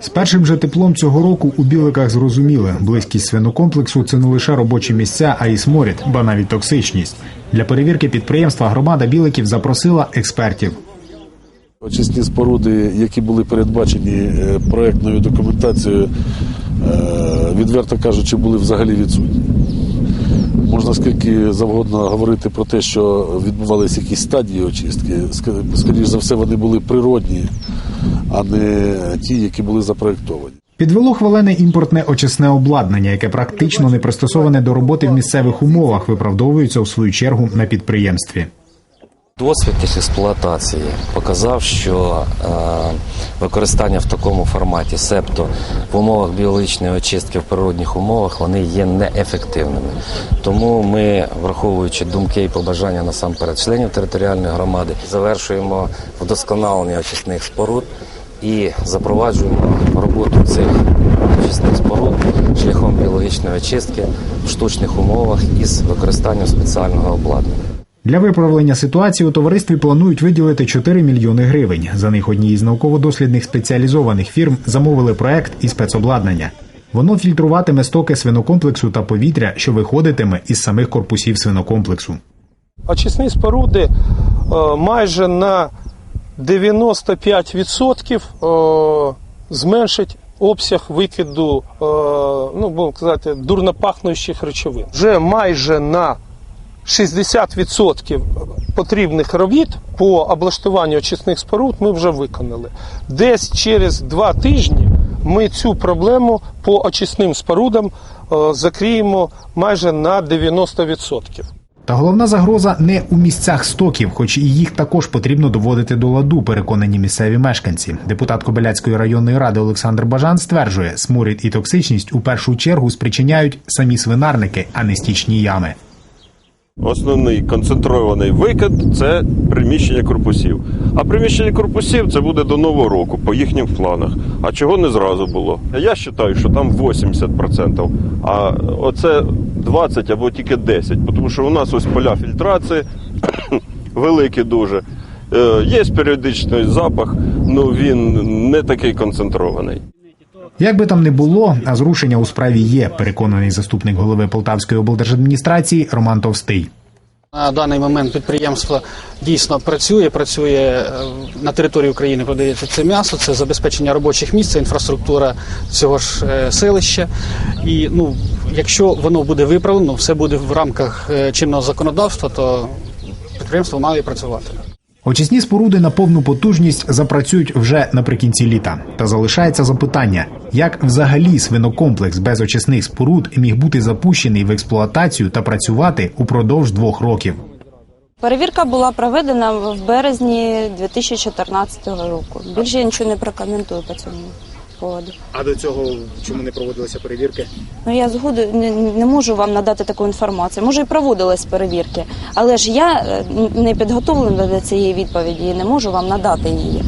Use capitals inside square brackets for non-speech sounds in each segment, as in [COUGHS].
З першим же теплом цього року у біликах зрозуміли, близькість свинокомплексу це не лише робочі місця, а й сморід, ба навіть токсичність. Для перевірки підприємства громада біликів запросила експертів. Очисні споруди, які були передбачені е, проектною документацією, е, відверто кажучи, були взагалі відсутні. Можна скільки завгодно говорити про те, що відбувалися якісь стадії очистки. Ск- Скоріш за все, вони були природні, а не ті, які були запроектовані. Підвело хвалене імпортне очисне обладнання, яке практично не пристосоване до роботи в місцевих умовах, виправдовується у свою чергу на підприємстві. Досвід експлуатації показав, що е, використання в такому форматі, себто в умовах біологічної очистки в природних умовах, вони є неефективними. Тому ми, враховуючи думки і побажання насамперед членів територіальної громади, завершуємо вдосконалення очисних споруд і запроваджуємо роботу цих очисних споруд шляхом біологічної очистки в штучних умовах із використанням спеціального обладнання. Для виправлення ситуації у товаристві планують виділити 4 мільйони гривень. За них одній із науково-дослідних спеціалізованих фірм замовили проект і спецобладнання. Воно фільтруватиме стоки свинокомплексу та повітря, що виходитиме із самих корпусів свинокомплексу. очисні споруди е, майже на 95% е, зменшить обсяг викиду, е, ну будемо казати, дурнопахнучих речовин. Вже майже на 60% потрібних робіт по облаштуванню очисних споруд ми вже виконали. Десь через два тижні ми цю проблему по очисним спорудам е, закриємо майже на 90%. Та головна загроза не у місцях стоків, хоч і їх також потрібно доводити до ладу, переконані місцеві мешканці. Депутат Кобиляцької районної ради Олександр Бажан стверджує, сморід і токсичність у першу чергу спричиняють самі свинарники, а не стічні ями. Основний концентрований викид це приміщення корпусів. А приміщення корпусів це буде до нового року по їхнім планах. А чого не зразу було? Я вважаю, що там 80%, а оце 20 або тільки 10, тому що у нас ось поля фільтрації [COUGHS] великі дуже. Е, Є періодичний запах, але він не такий концентрований. Як би там не було, а зрушення у справі є, переконаний заступник голови Полтавської облдержадміністрації Роман Товстий. На даний момент підприємство дійсно працює. Працює е, на території України, продається це м'ясо, це забезпечення робочих місць, інфраструктура цього ж е, селища. І ну, якщо воно буде виправлено, все буде в рамках е, чинного законодавства, то підприємство має працювати. Очисні споруди на повну потужність запрацюють вже наприкінці літа. Та залишається запитання, як взагалі свинокомплекс без очисних споруд міг бути запущений в експлуатацію та працювати упродовж двох років. Перевірка була проведена в березні 2014 року. Більше я нічого не прокоментую по цьому поводу. А до цього чому не проводилися перевірки? Ну я згоду не, не можу вам надати таку інформацію. Може, і проводились перевірки, але ж я е, не підготовлена до цієї відповіді і не можу вам надати її.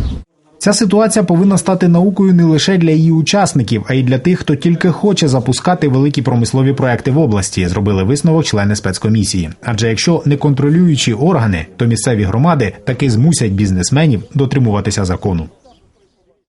Ця ситуація повинна стати наукою не лише для її учасників, а й для тих, хто тільки хоче запускати великі промислові проекти в області. Зробили висновок члени спецкомісії. Адже якщо не контролюючі органи, то місцеві громади таки змусять бізнесменів дотримуватися закону.